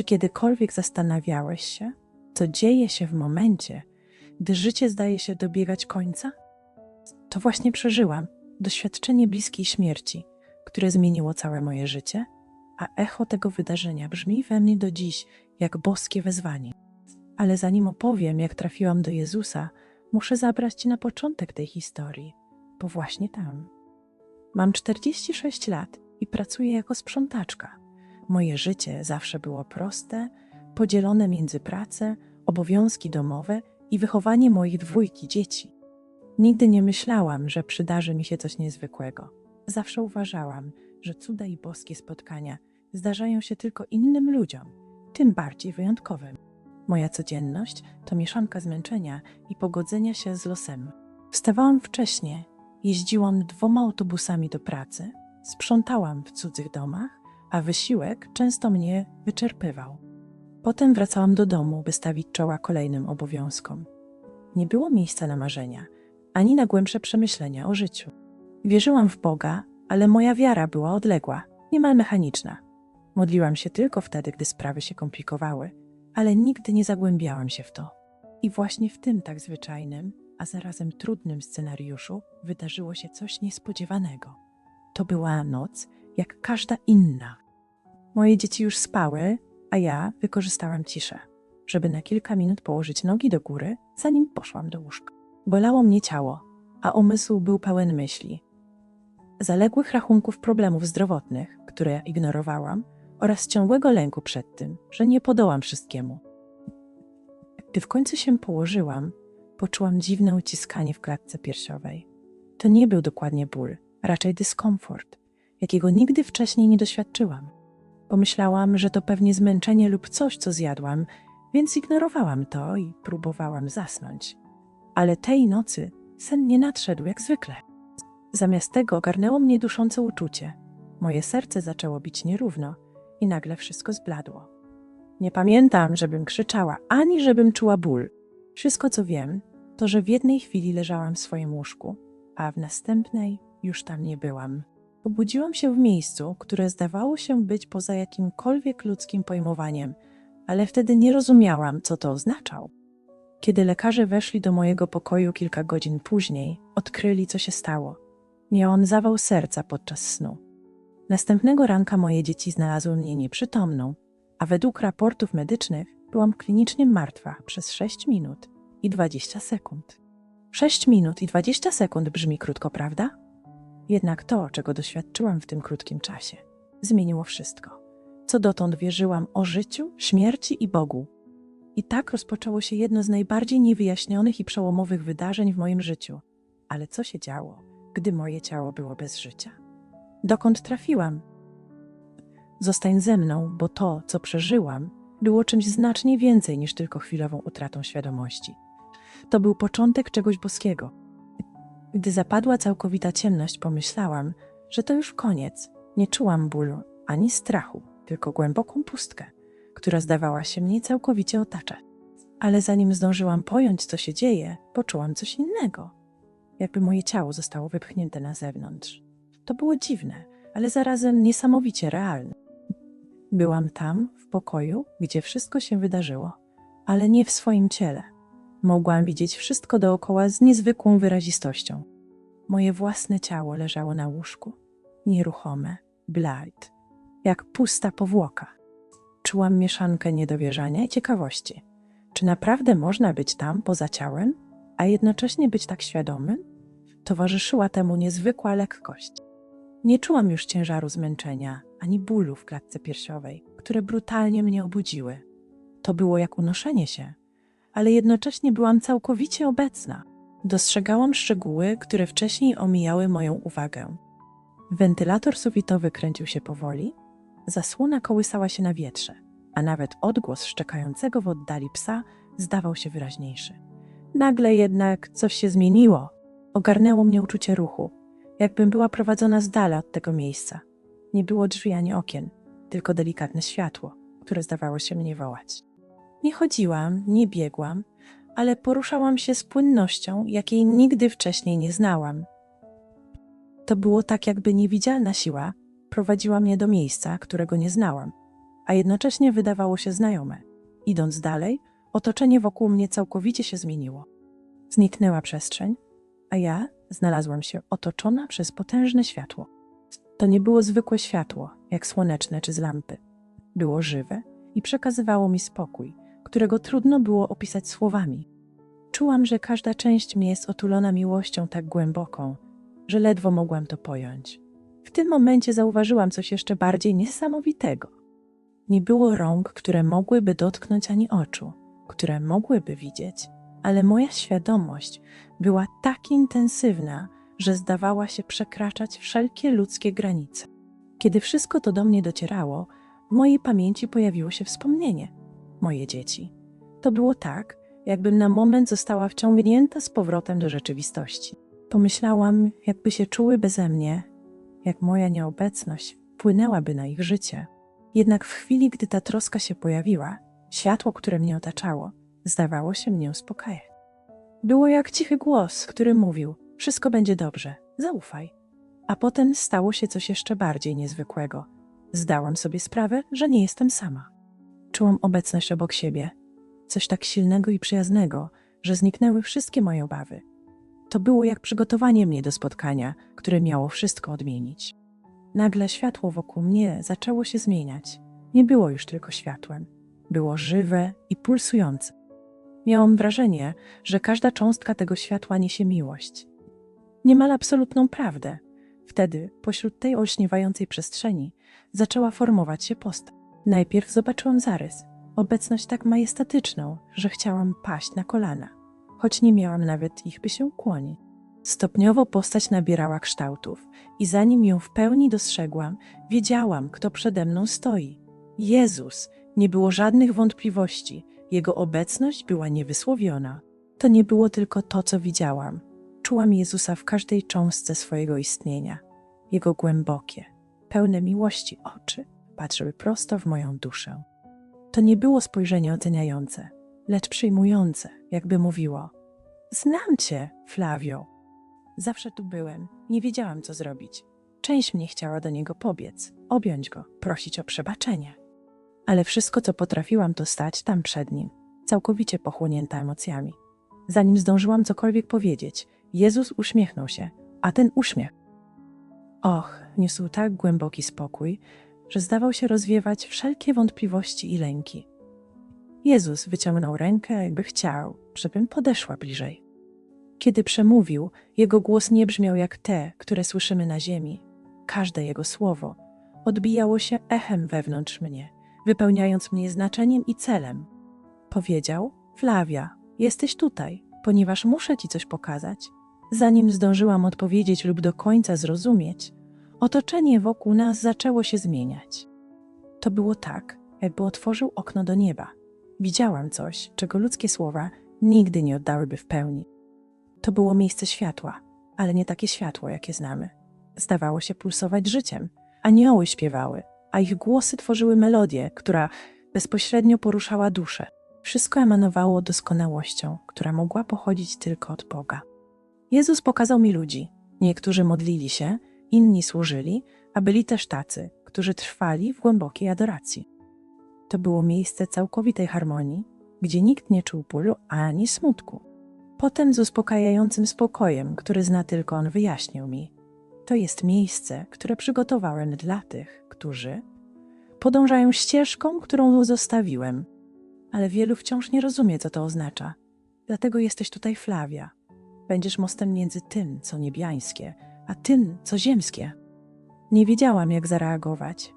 Czy kiedykolwiek zastanawiałeś się, co dzieje się w momencie, gdy życie zdaje się dobiegać końca? To właśnie przeżyłam doświadczenie bliskiej śmierci, które zmieniło całe moje życie, a echo tego wydarzenia brzmi we mnie do dziś jak boskie wezwanie. Ale zanim opowiem, jak trafiłam do Jezusa, muszę zabrać Cię na początek tej historii, bo właśnie tam. Mam 46 lat i pracuję jako sprzątaczka. Moje życie zawsze było proste, podzielone między pracę, obowiązki domowe i wychowanie moich dwójki dzieci. Nigdy nie myślałam, że przydarzy mi się coś niezwykłego. Zawsze uważałam, że cuda i boskie spotkania zdarzają się tylko innym ludziom, tym bardziej wyjątkowym. Moja codzienność to mieszanka zmęczenia i pogodzenia się z losem. Wstawałam wcześnie, jeździłam dwoma autobusami do pracy, sprzątałam w cudzych domach, a wysiłek często mnie wyczerpywał. Potem wracałam do domu, by stawić czoła kolejnym obowiązkom. Nie było miejsca na marzenia, ani na głębsze przemyślenia o życiu. Wierzyłam w Boga, ale moja wiara była odległa, niemal mechaniczna. Modliłam się tylko wtedy, gdy sprawy się komplikowały, ale nigdy nie zagłębiałam się w to. I właśnie w tym tak zwyczajnym, a zarazem trudnym scenariuszu wydarzyło się coś niespodziewanego. To była noc, jak każda inna. Moje dzieci już spały, a ja wykorzystałam ciszę, żeby na kilka minut położyć nogi do góry, zanim poszłam do łóżka. Bolało mnie ciało, a umysł był pełen myśli. Zaległych rachunków problemów zdrowotnych, które ignorowałam, oraz ciągłego lęku przed tym, że nie podołam wszystkiemu. Gdy w końcu się położyłam, poczułam dziwne uciskanie w klatce piersiowej. To nie był dokładnie ból, raczej dyskomfort, jakiego nigdy wcześniej nie doświadczyłam. Pomyślałam, że to pewnie zmęczenie lub coś, co zjadłam, więc ignorowałam to i próbowałam zasnąć. Ale tej nocy sen nie nadszedł jak zwykle. Zamiast tego ogarnęło mnie duszące uczucie. Moje serce zaczęło bić nierówno i nagle wszystko zbladło. Nie pamiętam, żebym krzyczała, ani żebym czuła ból. Wszystko, co wiem, to, że w jednej chwili leżałam w swoim łóżku, a w następnej już tam nie byłam. Obudziłam się w miejscu, które zdawało się być poza jakimkolwiek ludzkim pojmowaniem, ale wtedy nie rozumiałam, co to oznaczał. Kiedy lekarze weszli do mojego pokoju kilka godzin później, odkryli, co się stało. Miałam zawał serca podczas snu. Następnego ranka moje dzieci znalazły mnie nieprzytomną, a według raportów medycznych byłam klinicznie martwa przez 6 minut i 20 sekund. 6 minut i 20 sekund brzmi krótko, prawda? Jednak to, czego doświadczyłam w tym krótkim czasie, zmieniło wszystko. Co dotąd wierzyłam o życiu, śmierci i Bogu. I tak rozpoczęło się jedno z najbardziej niewyjaśnionych i przełomowych wydarzeń w moim życiu. Ale co się działo, gdy moje ciało było bez życia? Dokąd trafiłam? Zostań ze mną, bo to, co przeżyłam, było czymś znacznie więcej niż tylko chwilową utratą świadomości. To był początek czegoś boskiego. Gdy zapadła całkowita ciemność, pomyślałam, że to już koniec. Nie czułam bólu ani strachu, tylko głęboką pustkę, która zdawała się mnie całkowicie otaczać. Ale zanim zdążyłam pojąć, co się dzieje, poczułam coś innego. Jakby moje ciało zostało wypchnięte na zewnątrz. To było dziwne, ale zarazem niesamowicie realne. Byłam tam, w pokoju, gdzie wszystko się wydarzyło, ale nie w swoim ciele. Mogłam widzieć wszystko dookoła z niezwykłą wyrazistością. Moje własne ciało leżało na łóżku, nieruchome, blight, jak pusta powłoka. Czułam mieszankę niedowierzania i ciekawości. Czy naprawdę można być tam poza ciałem, a jednocześnie być tak świadomym? Towarzyszyła temu niezwykła lekkość. Nie czułam już ciężaru zmęczenia ani bólu w klatce piersiowej, które brutalnie mnie obudziły. To było jak unoszenie się, ale jednocześnie byłam całkowicie obecna. Dostrzegałam szczegóły, które wcześniej omijały moją uwagę. Wentylator sufitowy kręcił się powoli, zasłona kołysała się na wietrze, a nawet odgłos szczekającego w oddali psa zdawał się wyraźniejszy. Nagle jednak coś się zmieniło. Ogarnęło mnie uczucie ruchu, jakbym była prowadzona z dala od tego miejsca. Nie było drzwi ani okien, tylko delikatne światło, które zdawało się mnie wołać. Nie chodziłam, nie biegłam, ale poruszałam się z płynnością, jakiej nigdy wcześniej nie znałam. To było tak, jakby niewidzialna siła prowadziła mnie do miejsca, którego nie znałam, a jednocześnie wydawało się znajome. Idąc dalej, otoczenie wokół mnie całkowicie się zmieniło. Zniknęła przestrzeń, a ja znalazłam się otoczona przez potężne światło. To nie było zwykłe światło, jak słoneczne czy z lampy. Było żywe i przekazywało mi spokój, którego trudno było opisać słowami. Czułam, że każda część mnie jest otulona miłością tak głęboką, że ledwo mogłam to pojąć. W tym momencie zauważyłam coś jeszcze bardziej niesamowitego. Nie było rąk, które mogłyby dotknąć ani oczu, które mogłyby widzieć, ale moja świadomość była tak intensywna, że zdawała się przekraczać wszelkie ludzkie granice. Kiedy wszystko to do mnie docierało, w mojej pamięci pojawiło się wspomnienie. Moje dzieci. To było tak, jakbym na moment została wciągnięta z powrotem do rzeczywistości. Pomyślałam, jakby się czuły beze mnie, jak moja nieobecność wpłynęłaby na ich życie. Jednak w chwili, gdy ta troska się pojawiła, światło, które mnie otaczało, zdawało się mnie uspokajać. Było jak cichy głos, który mówił: Wszystko będzie dobrze, zaufaj. A potem stało się coś jeszcze bardziej niezwykłego. Zdałam sobie sprawę, że nie jestem sama. Czułam obecność obok siebie, coś tak silnego i przyjaznego, że zniknęły wszystkie moje obawy. To było jak przygotowanie mnie do spotkania, które miało wszystko odmienić. Nagle światło wokół mnie zaczęło się zmieniać. Nie było już tylko światłem. Było żywe i pulsujące. Miałam wrażenie, że każda cząstka tego światła niesie miłość. Niemal absolutną prawdę. Wtedy, pośród tej olśniewającej przestrzeni, zaczęła formować się postać. Najpierw zobaczyłam zarys, obecność tak majestatyczną, że chciałam paść na kolana, choć nie miałam nawet ich, by się ukłonić. Stopniowo postać nabierała kształtów i zanim ją w pełni dostrzegłam, wiedziałam, kto przede mną stoi. Jezus, nie było żadnych wątpliwości, jego obecność była niewysłowiona. To nie było tylko to, co widziałam. Czułam Jezusa w każdej cząstce swojego istnienia. Jego głębokie, pełne miłości oczy patrzyły prosto w moją duszę. To nie było spojrzenie oceniające, lecz przyjmujące, jakby mówiło: Znam cię, Flavio. Zawsze tu byłem, nie wiedziałam, co zrobić. Część mnie chciała do niego pobiec, objąć go, prosić o przebaczenie. Ale wszystko, co potrafiłam, to stać tam przed nim, całkowicie pochłonięta emocjami. Zanim zdążyłam cokolwiek powiedzieć, Jezus uśmiechnął się, a ten uśmiech. Och, niósł tak głęboki spokój, że zdawał się rozwiewać wszelkie wątpliwości i lęki. Jezus wyciągnął rękę, jakby chciał, żebym podeszła bliżej. Kiedy przemówił, jego głos nie brzmiał jak te, które słyszymy na ziemi. Każde jego słowo odbijało się echem wewnątrz mnie, wypełniając mnie znaczeniem i celem. Powiedział: Flavia, jesteś tutaj, ponieważ muszę ci coś pokazać. Zanim zdążyłam odpowiedzieć lub do końca zrozumieć, otoczenie wokół nas zaczęło się zmieniać. To było tak, jakby otworzył okno do nieba. Widziałam coś, czego ludzkie słowa nigdy nie oddałyby w pełni. To było miejsce światła, ale nie takie światło, jakie znamy. Zdawało się pulsować życiem. Anioły śpiewały, a ich głosy tworzyły melodię, która bezpośrednio poruszała duszę. Wszystko emanowało doskonałością, która mogła pochodzić tylko od Boga. Jezus pokazał mi ludzi. Niektórzy modlili się, inni służyli, a byli też tacy, którzy trwali w głębokiej adoracji. To było miejsce całkowitej harmonii, gdzie nikt nie czuł bólu ani smutku. Potem z uspokajającym spokojem, który zna tylko on, wyjaśnił mi: To jest miejsce, które przygotowałem dla tych, którzy podążają ścieżką, którą zostawiłem. Ale wielu wciąż nie rozumie, co to oznacza. Dlatego jesteś tutaj, Flavia. Będziesz mostem między tym, co niebiańskie, a tym, co ziemskie. Nie wiedziałam, jak zareagować.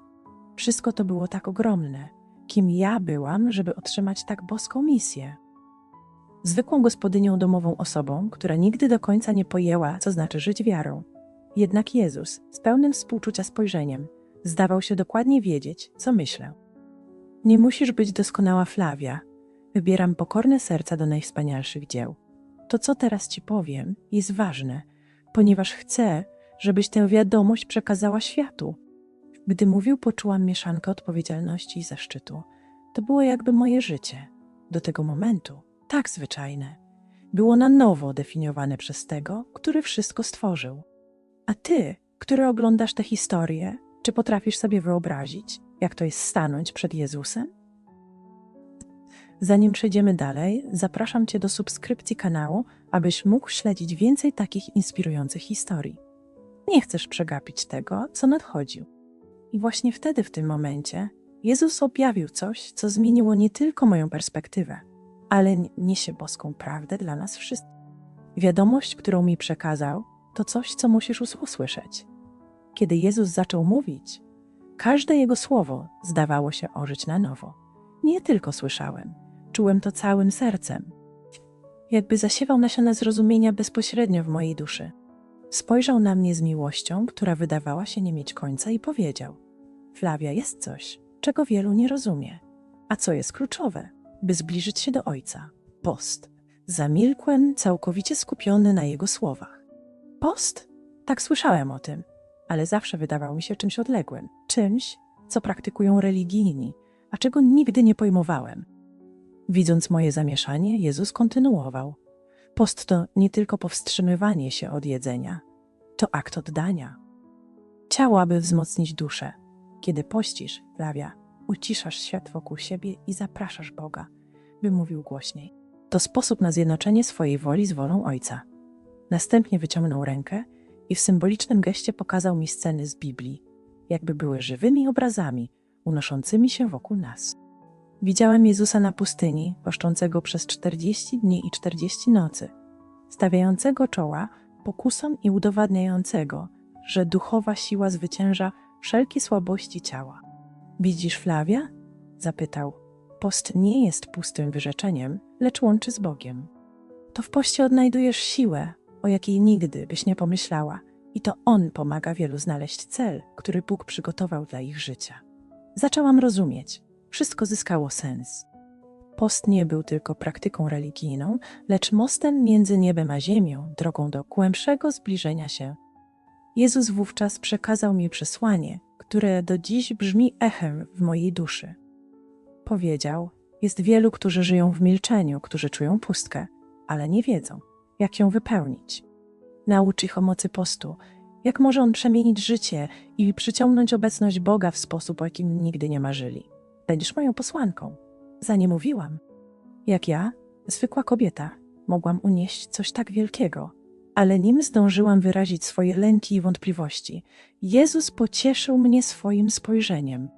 Wszystko to było tak ogromne. Kim ja byłam, żeby otrzymać tak boską misję? Zwykłą gospodynią domową osobą, która nigdy do końca nie pojęła, co znaczy żyć wiarą. Jednak Jezus, z pełnym współczucia spojrzeniem, zdawał się dokładnie wiedzieć, co myślę. Nie musisz być doskonała Flavia. Wybieram pokorne serca do najwspanialszych dzieł. To, co teraz ci powiem, jest ważne, ponieważ chcę, żebyś tę wiadomość przekazała światu. Gdy mówił, poczułam mieszankę odpowiedzialności i zaszczytu. To było jakby moje życie. Do tego momentu, tak zwyczajne, było na nowo definiowane przez tego, który wszystko stworzył. A ty, który oglądasz tę historię, czy potrafisz sobie wyobrazić, jak to jest stanąć przed Jezusem? Zanim przejdziemy dalej, zapraszam Cię do subskrypcji kanału, abyś mógł śledzić więcej takich inspirujących historii. Nie chcesz przegapić tego, co nadchodził. I właśnie wtedy, w tym momencie, Jezus objawił coś, co zmieniło nie tylko moją perspektywę, ale niesie boską prawdę dla nas wszystkich. Wiadomość, którą mi przekazał, to coś, co musisz usłyszeć. Kiedy Jezus zaczął mówić, każde jego słowo zdawało się ożyć na nowo. Nie tylko słyszałem, czułem to całym sercem. Jakby zasiewał nasiona zrozumienia bezpośrednio w mojej duszy. Spojrzał na mnie z miłością, która wydawała się nie mieć końca i powiedział: Flavia, jest coś, czego wielu nie rozumie. A co jest kluczowe, by zbliżyć się do Ojca? Post. Zamilkłem, całkowicie skupiony na jego słowach. Post? Tak słyszałem o tym, ale zawsze wydawał mi się czymś odległym, czymś, co praktykują religijni, a czego nigdy nie pojmowałem. Widząc moje zamieszanie, Jezus kontynuował. Post to nie tylko powstrzymywanie się od jedzenia, to akt oddania. Ciało, aby wzmocnić duszę. Kiedy pościsz, Flavia, uciszasz świat wokół siebie i zapraszasz Boga, by mówił głośniej. To sposób na zjednoczenie swojej woli z wolą Ojca. Następnie wyciągnął rękę i w symbolicznym geście pokazał mi sceny z Biblii, jakby były żywymi obrazami unoszącymi się wokół nas. Widziałem Jezusa na pustyni, poszczącego przez 40 dni i 40 nocy, stawiającego czoła pokusom i udowadniającego, że duchowa siła zwycięża wszelkie słabości ciała. Widzisz Flavia? zapytał. Post nie jest pustym wyrzeczeniem, lecz łączy z Bogiem. To w poście odnajdujesz siłę, o jakiej nigdy byś nie pomyślała, i to On pomaga wielu znaleźć cel, który Bóg przygotował dla ich życia. Zaczęłam rozumieć, wszystko zyskało sens. Post nie był tylko praktyką religijną, lecz mostem między niebem a ziemią, drogą do głębszego zbliżenia się. Jezus wówczas przekazał mi przesłanie, które do dziś brzmi echem w mojej duszy. Powiedział: Jest wielu, którzy żyją w milczeniu, którzy czują pustkę, ale nie wiedzą, jak ją wypełnić. Naucz ich o mocy postu, jak może on przemienić życie i przyciągnąć obecność Boga w sposób, o jakim nigdy nie marzyli. Będziesz moją posłanką. Za nie mówiłam. Jak ja, zwykła kobieta, mogłam unieść coś tak wielkiego, ale nim zdążyłam wyrazić swoje lęki i wątpliwości, Jezus pocieszył mnie swoim spojrzeniem.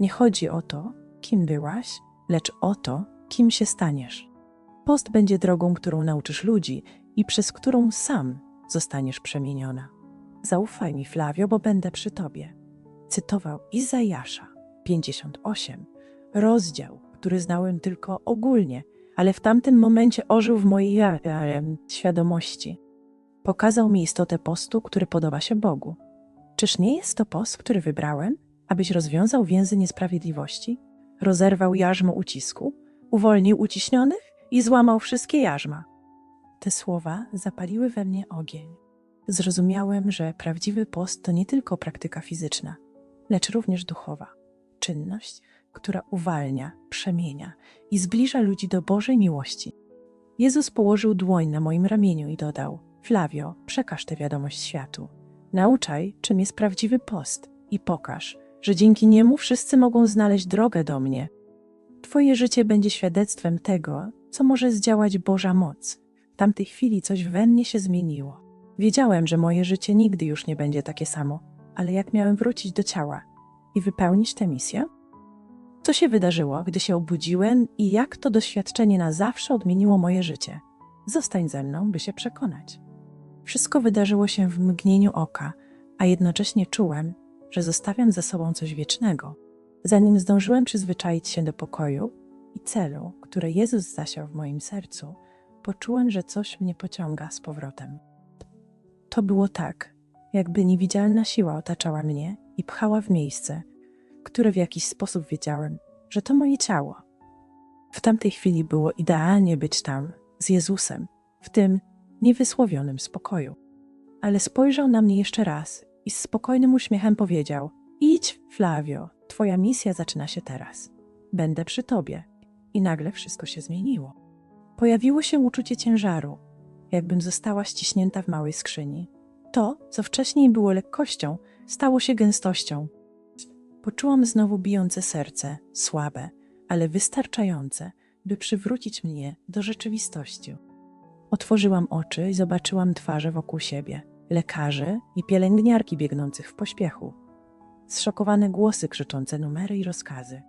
Nie chodzi o to, kim byłaś, lecz o to, kim się staniesz. Post będzie drogą, którą nauczysz ludzi i przez którą sam zostaniesz przemieniona. Zaufaj mi, Flavio, bo będę przy tobie. Cytował Izajasza 58, rozdział, który znałem tylko ogólnie, ale w tamtym momencie ożył w mojej świadomości. Pokazał mi istotę postu, który podoba się Bogu. Czyż nie jest to post, który wybrałem, abyś rozwiązał więzy niesprawiedliwości, rozerwał jarzmo ucisku, uwolnił uciśnionych i złamał wszystkie jarzma? Te słowa zapaliły we mnie ogień. Zrozumiałem, że prawdziwy post to nie tylko praktyka fizyczna, lecz również duchowa czynność, która uwalnia, przemienia i zbliża ludzi do Bożej miłości. Jezus położył dłoń na moim ramieniu i dodał: Flavio, przekaż tę wiadomość światu. Nauczaj, czym jest prawdziwy post i pokaż, że dzięki niemu wszyscy mogą znaleźć drogę do mnie. Twoje życie będzie świadectwem tego, co może zdziałać Boża moc. W tamtej chwili coś we mnie się zmieniło. Wiedziałem, że moje życie nigdy już nie będzie takie samo, ale jak miałem wrócić do ciała i wypełnić tę misję? Co się wydarzyło, gdy się obudziłem i jak to doświadczenie na zawsze odmieniło moje życie? Zostań ze mną, by się przekonać. Wszystko wydarzyło się w mgnieniu oka, a jednocześnie czułem, że zostawiam za sobą coś wiecznego. Zanim zdążyłem przyzwyczaić się do pokoju i celu, które Jezus zasiał w moim sercu, poczułem, że coś mnie pociąga z powrotem. To było tak, jakby niewidzialna siła otaczała mnie i pchała w miejsce, które w jakiś sposób wiedziałem, że to moje ciało. W tamtej chwili było idealnie być tam, z Jezusem, w tym niewysłowionym spokoju. Ale spojrzał na mnie jeszcze raz i z spokojnym uśmiechem powiedział: Idź, Flavio, twoja misja zaczyna się teraz. Będę przy tobie. I nagle wszystko się zmieniło. Pojawiło się uczucie ciężaru, jakbym została ściśnięta w małej skrzyni. To, co wcześniej było lekkością, stało się gęstością. Poczułam znowu bijące serce, słabe, ale wystarczające, by przywrócić mnie do rzeczywistości. Otworzyłam oczy i zobaczyłam twarze wokół siebie, lekarzy i pielęgniarki biegnących w pośpiechu. Zszokowane głosy krzyczące numery i rozkazy.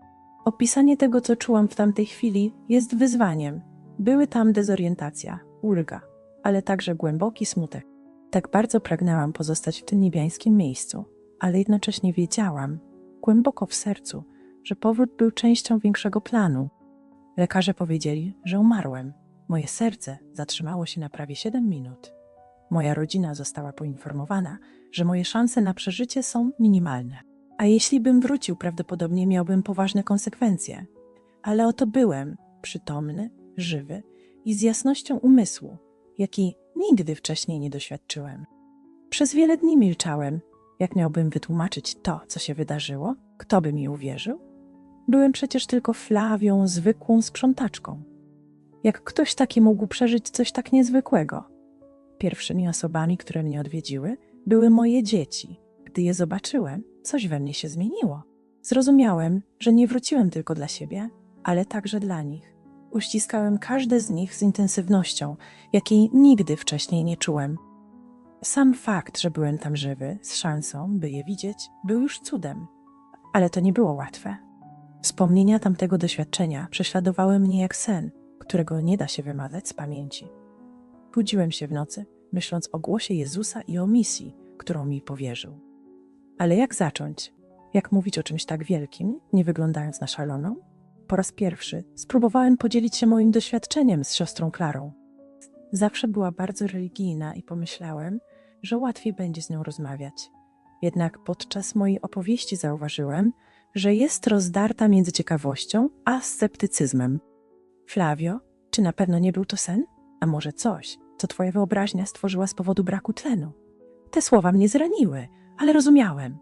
Opisanie tego, co czułam w tamtej chwili, jest wyzwaniem. Były tam dezorientacja, ulga, ale także głęboki smutek. Tak bardzo pragnęłam pozostać w tym niebiańskim miejscu, ale jednocześnie wiedziałam, głęboko w sercu, że powrót był częścią większego planu. Lekarze powiedzieli, że umarłem. Moje serce zatrzymało się na prawie 7 minut. Moja rodzina została poinformowana, że moje szanse na przeżycie są minimalne. A jeśli bym wrócił, prawdopodobnie miałbym poważne konsekwencje. Ale oto byłem, przytomny, żywy i z jasnością umysłu, jakiej nigdy wcześniej nie doświadczyłem. Przez wiele dni milczałem. Jak miałbym wytłumaczyć to, co się wydarzyło? Kto by mi uwierzył? Byłem przecież tylko Flawią, zwykłą sprzątaczką. Jak ktoś taki mógł przeżyć coś tak niezwykłego? Pierwszymi osobami, które mnie odwiedziły, były moje dzieci. Gdy je zobaczyłem, coś we mnie się zmieniło. Zrozumiałem, że nie wróciłem tylko dla siebie, ale także dla nich. Uściskałem każde z nich z intensywnością, jakiej nigdy wcześniej nie czułem. Sam fakt, że byłem tam żywy, z szansą, by je widzieć, był już cudem. Ale to nie było łatwe. Wspomnienia tamtego doświadczenia prześladowały mnie jak sen, którego nie da się wymazać z pamięci. Budziłem się w nocy, myśląc o głosie Jezusa i o misji, którą mi powierzył. Ale jak zacząć? Jak mówić o czymś tak wielkim, nie wyglądając na szaloną? Po raz pierwszy spróbowałem podzielić się moim doświadczeniem z siostrą Klarą. Zawsze była bardzo religijna i pomyślałem, że łatwiej będzie z nią rozmawiać. Jednak podczas mojej opowieści zauważyłem, że jest rozdarta między ciekawością a sceptycyzmem. Flavio, czy na pewno nie był to sen? A może coś, co twoja wyobraźnia stworzyła z powodu braku tlenu? Te słowa mnie zraniły, ale rozumiałem.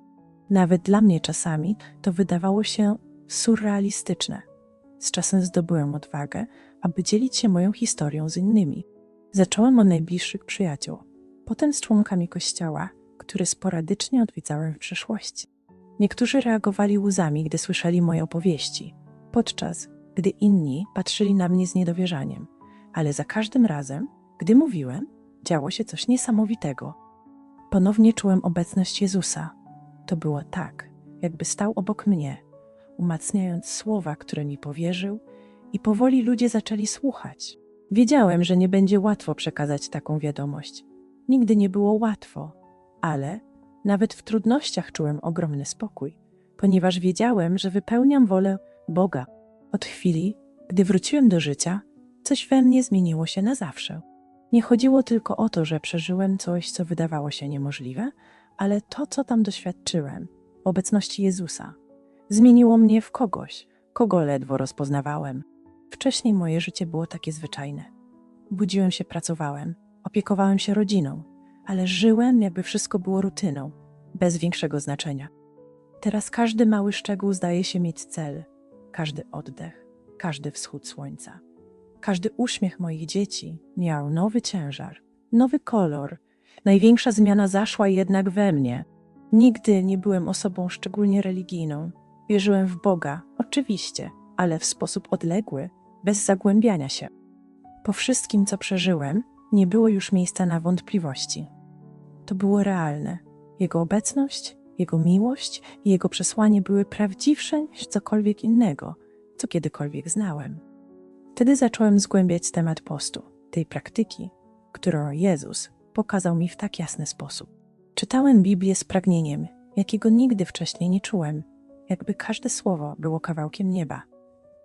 Nawet dla mnie czasami to wydawało się surrealistyczne. Z czasem zdobyłem odwagę, aby dzielić się moją historią z innymi. Zacząłem od najbliższych przyjaciół, potem z członkami kościoła, który sporadycznie odwiedzałem w przeszłości. Niektórzy reagowali łzami, gdy słyszeli moje opowieści, podczas gdy inni patrzyli na mnie z niedowierzaniem, ale za każdym razem, gdy mówiłem, działo się coś niesamowitego. Ponownie czułem obecność Jezusa. To było tak, jakby stał obok mnie, umacniając słowa, które mi powierzył, i powoli ludzie zaczęli słuchać. Wiedziałem, że nie będzie łatwo przekazać taką wiadomość. Nigdy nie było łatwo, ale nawet w trudnościach czułem ogromny spokój, ponieważ wiedziałem, że wypełniam wolę Boga. Od chwili, gdy wróciłem do życia, coś we mnie zmieniło się na zawsze. Nie chodziło tylko o to, że przeżyłem coś, co wydawało się niemożliwe, ale to, co tam doświadczyłem, obecności Jezusa, zmieniło mnie w kogoś, kogo ledwo rozpoznawałem. Wcześniej moje życie było takie zwyczajne. Budziłem się, pracowałem, opiekowałem się rodziną, ale żyłem, jakby wszystko było rutyną, bez większego znaczenia. Teraz każdy mały szczegół zdaje się mieć cel, każdy oddech, każdy wschód słońca. Każdy uśmiech moich dzieci miał nowy ciężar, nowy kolor. Największa zmiana zaszła jednak we mnie. Nigdy nie byłem osobą szczególnie religijną. Wierzyłem w Boga, oczywiście, ale w sposób odległy, bez zagłębiania się. Po wszystkim, co przeżyłem, nie było już miejsca na wątpliwości. To było realne. Jego obecność, jego miłość i jego przesłanie były prawdziwsze niż cokolwiek innego, co kiedykolwiek znałem. Wtedy zacząłem zgłębiać temat postu, tej praktyki, którą Jezus pokazał mi w tak jasny sposób. Czytałem Biblię z pragnieniem, jakiego nigdy wcześniej nie czułem, jakby każde słowo było kawałkiem nieba,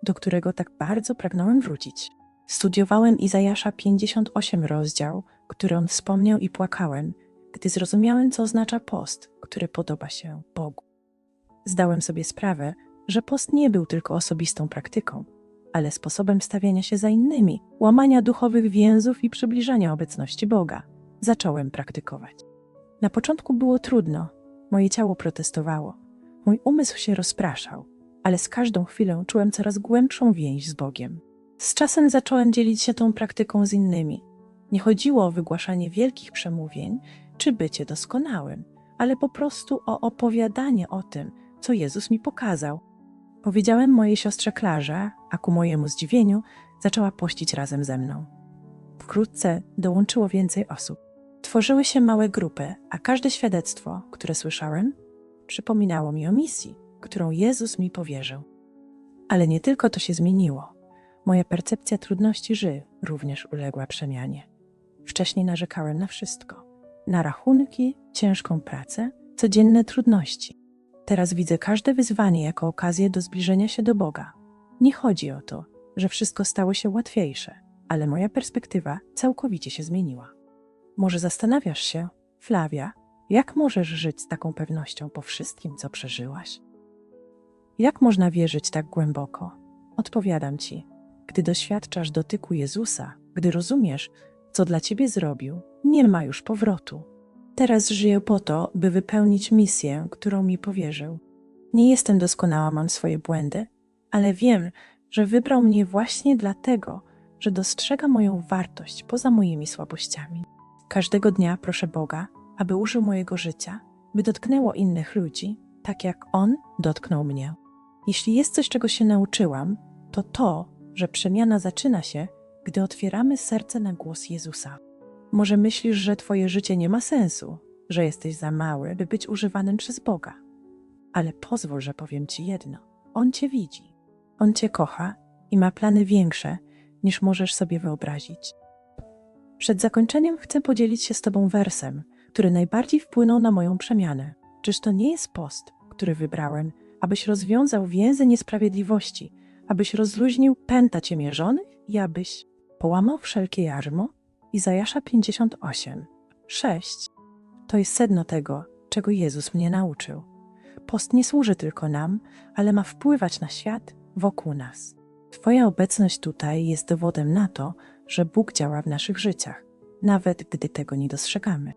do którego tak bardzo pragnąłem wrócić. Studiowałem Izajasza 58 rozdział, który on wspomniał i płakałem, gdy zrozumiałem, co oznacza post, który podoba się Bogu. Zdałem sobie sprawę, że post nie był tylko osobistą praktyką, ale sposobem stawiania się za innymi, łamania duchowych więzów i przybliżania obecności Boga. Zacząłem praktykować. Na początku było trudno, moje ciało protestowało, mój umysł się rozpraszał, ale z każdą chwilą czułem coraz głębszą więź z Bogiem. Z czasem zacząłem dzielić się tą praktyką z innymi. Nie chodziło o wygłaszanie wielkich przemówień czy bycie doskonałym, ale po prostu o opowiadanie o tym, co Jezus mi pokazał. Powiedziałem mojej siostrze Klarze, a ku mojemu zdziwieniu zaczęła pościć razem ze mną. Wkrótce dołączyło więcej osób. Tworzyły się małe grupy, a każde świadectwo, które słyszałem, przypominało mi o misji, którą Jezus mi powierzył. Ale nie tylko to się zmieniło. Moja percepcja trudności ży również uległa przemianie. Wcześniej narzekałem na wszystko: na rachunki, ciężką pracę, codzienne trudności. Teraz widzę każde wyzwanie jako okazję do zbliżenia się do Boga. Nie chodzi o to, że wszystko stało się łatwiejsze, ale moja perspektywa całkowicie się zmieniła. Może zastanawiasz się, Flavia, jak możesz żyć z taką pewnością po wszystkim, co przeżyłaś? Jak można wierzyć tak głęboko? Odpowiadam ci, gdy doświadczasz dotyku Jezusa, gdy rozumiesz, co dla ciebie zrobił, nie ma już powrotu. Teraz żyję po to, by wypełnić misję, którą mi powierzył. Nie jestem doskonała, mam swoje błędy, ale wiem, że wybrał mnie właśnie dlatego, że dostrzega moją wartość poza moimi słabościami. Każdego dnia proszę Boga, aby użył mojego życia, by dotknęło innych ludzi, tak jak On dotknął mnie. Jeśli jest coś, czego się nauczyłam, to to, że przemiana zaczyna się, gdy otwieramy serce na głos Jezusa. Może myślisz, że Twoje życie nie ma sensu, że jesteś za mały, by być używanym przez Boga. Ale pozwól, że powiem Ci jedno: On Cię widzi, On Cię kocha i ma plany większe, niż możesz sobie wyobrazić. Przed zakończeniem chcę podzielić się z Tobą wersem, który najbardziej wpłynął na moją przemianę. Czyż to nie jest post, który wybrałem, abyś rozwiązał więzy niesprawiedliwości, abyś rozluźnił pęta ciemiężonych i abyś połamał wszelkie jarzmo? Izajasza 58, 6. To jest sedno tego, czego Jezus mnie nauczył. Post nie służy tylko nam, ale ma wpływać na świat wokół nas. Twoja obecność tutaj jest dowodem na to, że Bóg działa w naszych życiach, nawet gdy tego nie dostrzegamy.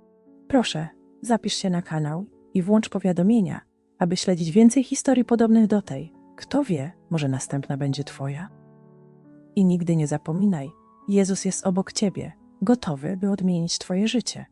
Proszę, zapisz się na kanał i włącz powiadomienia, aby śledzić więcej historii podobnych do tej. Kto wie, może następna będzie Twoja? I nigdy nie zapominaj, Jezus jest obok Ciebie, gotowy, by odmienić Twoje życie.